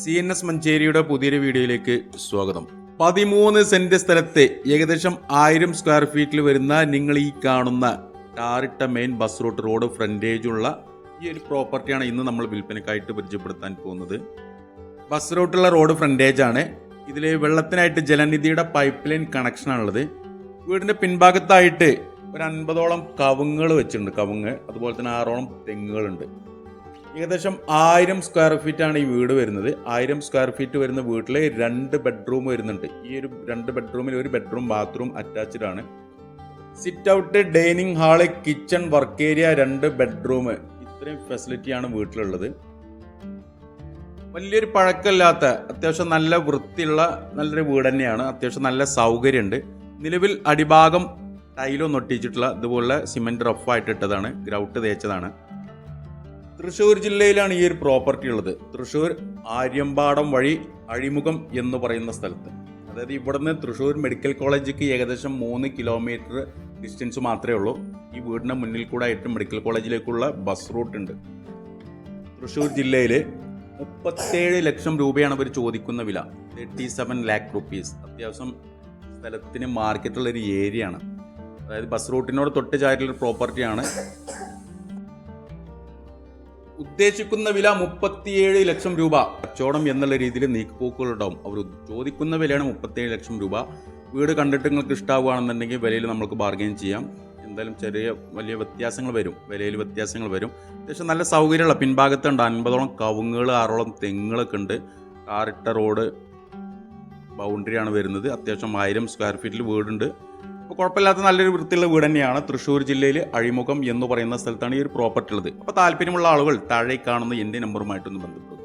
C N S മഞ്ചേരിയുടെ പുതിയൊരു വീഡിയോയിലേക്ക് സ്വാഗതം. പതിമൂന്ന് സെന്റ് സ്ഥലത്തെ ഏകദേശം ആയിരം സ്ക്വയർ ഫീറ്റിൽ വരുന്ന നിങ്ങൾ ഈ കാണുന്ന ടാറിട്ട മെയിൻ ബസ് റൂട്ട് റോഡ് ഫ്രണ്ടേജുള്ള ഈ ഒരു പ്രോപ്പർട്ടിയാണ് ഇന്ന് നമ്മൾ വിൽപ്പനക്കായിട്ട് പരിചയപ്പെടുത്താൻ പോകുന്നത്. ബസ് റൂട്ടുള്ള റോഡ് ഫ്രണ്ടേജ് ആണ്. ഇതിൽ വെള്ളത്തിനായിട്ട് ജലനിധിയുടെ പൈപ്പ് ലൈൻ കണക്ഷനാണുള്ളത് വീടിന്റെ പിൻഭാഗത്തായിട്ട് ഒരു അൻപതോളം കവുങ്ങൾ വെച്ചിട്ടുണ്ട്. കവുങ്ങ് അതുപോലെ തന്നെ ആറോളം തെങ്ങുകളുണ്ട്. ഏകദേശം ആയിരം സ്ക്വയർ ഫീറ്റ് ആണ് ഈ വീട് വരുന്നത്. ആയിരം സ്ക്വയർ ഫീറ്റ് വരുന്ന വീട്ടിലെ രണ്ട് ബെഡ്റൂം വരുന്നുണ്ട്. ഈ ഒരു രണ്ട് ബെഡ്റൂമിൽ ഒരു ബെഡ്റൂം ബാത്റൂം അറ്റാച്ച്ഡ് ആണ്. Sit out dining hall kitchen work area രണ്ട് ബെഡ്റൂം ഇത്രയും ഫെസിലിറ്റിയാണ് വീട്ടിലുള്ളത്. വലിയൊരു പഴക്കമില്ലാത്ത അത്യാവശ്യം നല്ല വൃത്തിയുള്ള നല്ലൊരു വീട് തന്നെയാണ്. അത്യാവശ്യം നല്ല സൗകര്യമുണ്ട്. നിലവിൽ അടിഭാഗം ടൈലൊന്നും ഒട്ടിച്ചിട്ടുള്ള ഇതുപോലുള്ള സിമെന്റ് റഫായിട്ട് ഇട്ടതാണ്. ഗ്രൗട്ട് തേച്ചതാണ്. തൃശ്ശൂർ ജില്ലയിലാണ് ഈ ഒരു പ്രോപ്പർട്ടി ഉള്ളത്. തൃശ്ശൂർ ആര്യമ്പാടം വഴി അഴിമുഖം എന്ന് പറയുന്ന സ്ഥലത്ത്. അതായത് ഇവിടുന്ന് തൃശ്ശൂർ മെഡിക്കൽ കോളേജിക്ക് ഏകദേശം മൂന്ന് കിലോമീറ്റർ ഡിസ്റ്റൻസ് മാത്രമേ ഉള്ളൂ. ഈ വീടിന്റെ മുന്നിൽ കൂടെ ആയിട്ട് മെഡിക്കൽ കോളേജിലേക്കുള്ള ബസ് റൂട്ട് ഉണ്ട്. തൃശ്ശൂർ ജില്ലയിൽ മുപ്പത്തേഴ് ലക്ഷം രൂപയാണ് അവർ ചോദിക്കുന്ന വില. തേർട്ടി സെവൻ ലാക്ക് റുപ്പീസ് അത്യാവശ്യം സ്ഥലത്തിന് മാർക്കറ്റുള്ള ഒരു ഏരിയ ആണ്. അതായത് ബസ് റൂട്ടിനോട് തൊട്ട് ചാരിലൊരു പ്രോപ്പർട്ടിയാണ് ഉദ്ദേശിക്കുന്ന വില മുപ്പത്തിയേഴ് ലക്ഷം രൂപ. കച്ചവടം എന്നുള്ള രീതിയിൽ നീക്കുപോക്കുകൾ ഉണ്ടാവും അവർ ചോദിക്കുന്ന വിലയാണ് മുപ്പത്തിയേഴ് ലക്ഷം രൂപ. വീട് കണ്ടിട്ട് നിങ്ങൾക്ക് ഇഷ്ടമാവുകയാണെന്നുണ്ടെങ്കിൽ വിലയിൽ നമുക്ക് ബാർഗെയിൻ ചെയ്യാം. എന്തായാലും ചെറിയ വലിയ വ്യത്യാസങ്ങൾ വരും. വിലയിൽ വ്യത്യാസങ്ങൾ വരും. അത്യാവശ്യം നല്ല സൗകര്യമുള്ള പിൻഭാഗത്തുണ്ട്. അൻപതോളം കവുങ്ങുകൾ ആറോളം തെങ്ങുകളൊക്കെ ഉണ്ട്. കാറിട്ട റോഡ് ബൗണ്ടറിയാണ് വരുന്നത്. അത്യാവശ്യം ആയിരം സ്ക്വയർ ഫീറ്റിൽ വീടുണ്ട്. അപ്പോൾ കുഴപ്പമില്ലാത്ത നല്ലൊരു വൃത്തിയുള്ള വീട് തന്നെയാണ് തൃശ്ശൂർ ജില്ലയിൽ അഴിമുഖം എന്ന് പറയുന്ന സ്ഥലത്താണ് ഈ ഒരു പ്രോപ്പർട്ടി ഉള്ളത്. അപ്പോൾ താല്പര്യമുള്ള ആളുകൾ താഴെ കാണുന്ന എന്റെ നമ്പറുമായിട്ടൊന്ന് ബന്ധപ്പെടുക